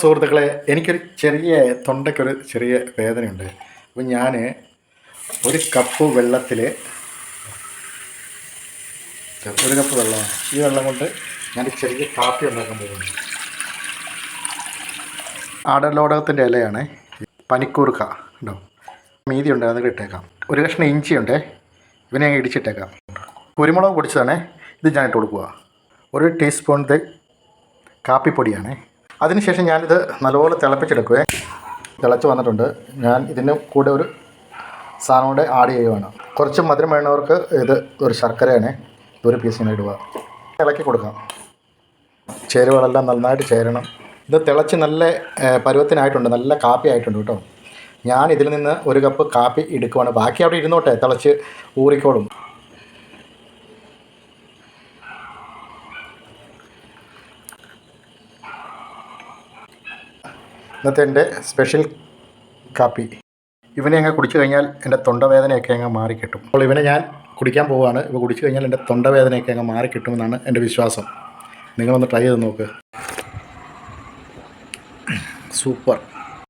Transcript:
സുഹൃത്തുക്കളെ എനിക്കൊരു ചെറിയ തൊണ്ടയ്ക്കൊരു ചെറിയ വേദനയുണ്ട്. അപ്പം ഞാൻ ഒരു കപ്പ് വെള്ളത്തിൽ ഒരു കപ്പ് വെള്ളമാണ് ഈ വെള്ളം കൊണ്ട് ഞാൻ ചെറിയ കാപ്പി ഉണ്ടാക്കാൻ പോകുന്നു. ആടലോടകത്തിന്റെ ഇലയാണ് പനിക്കൂർക്ക ഉണ്ടോ മീതി ഉണ്ട് അത് ഇട്ടേക്കാം. ഒരു കഷ്ണം ഇഞ്ചി ഉണ്ട് ഇവനെ ഞാൻ ഇടിച്ചിട്ടേക്കാം. കുരുമുളക് പൊടിച്ചതാണേ ഇത് ഞാൻ കൊടുക്കുക. ഒരു ടീസ്പൂൺ കാപ്പിപ്പൊടിയാണ്. അതിനുശേഷം ഞാനിത് നല്ലപോലെ തിളപ്പിച്ചെടുക്കുവേ തിളച്ച് വന്നിട്ടുണ്ട്. ഞാൻ ഇതിന് കൂടെ ഒരു സാധനം കൂടെ ആഡ് ചെയ്യുവാണ്. കുറച്ച് മധുരം വേണവർക്ക് ഇത് ഒരു ശർക്കരയാണ്. ഒരു പീസ് ഞാൻ ഇടുക ഇളക്കി കൊടുക്കാം. ചേരുവകളെല്ലാം നന്നായിട്ട് ചേരണം. ഇത് തിളച്ച് നല്ല പരുവത്തിനായിട്ടുണ്ട്. നല്ല കാപ്പി ആയിട്ടുണ്ട് കേട്ടോ. ഞാൻ ഇതിൽ നിന്ന് ഒരു കപ്പ് കാപ്പി എടുക്കുവാണ്. ബാക്കി അവിടെ ഇരുന്നോട്ടെ. തിളച്ച് ഊറിക്കോളും. ഇന്നത്തെ എന്റെ സ്പെഷ്യൽ കാപ്പി. ഇവനെ അങ്ങ് കുടിച്ചു കഴിഞ്ഞാൽ എന്റെ തൊണ്ടവേദനയൊക്കെ അങ്ങ് മാറിക്കിട്ടും. അപ്പോൾ ഇവനെ ഞാൻ കുടിക്കാൻ പോവുകയാണ്. ഇവ കുടിച്ചു കഴിഞ്ഞാൽ എന്റെ തൊണ്ടവേദനയൊക്കെ അങ്ങ് മാറിക്കിട്ടുമെന്നാണ് എന്റെ വിശ്വാസം. നിങ്ങളൊന്ന് ട്രൈ ചെയ്ത് നോക്ക്. സൂപ്പർ